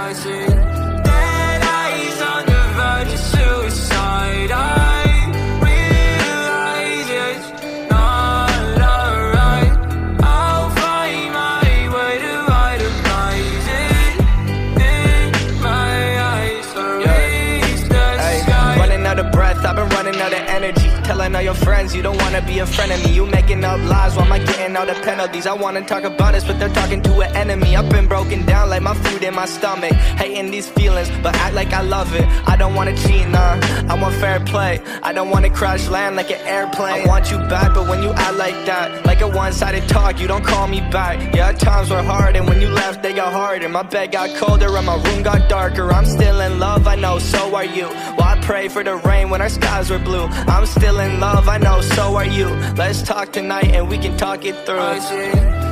I see energy. Telling all your friends you don't wanna be a friend of me. You making up lies, why am I getting all the penalties? I wanna talk about this, but they're talking to an enemy. I've been broken down like my food in my stomach. Hating these feelings, but act like I love it. I don't wanna cheat, nah. I want fair play. I don't wanna crash land like an airplane. I want you back, but when you act like that, like a one-sided talk, you don't call me back. Yeah, times were hard, and when you left, they got harder. My bed got colder, and my room got darker. I'm still in love, I know, so are you. Pray for the rain when our skies were blue. I'm still in love, I know, so are you. Let's talk tonight, and we can talk it through.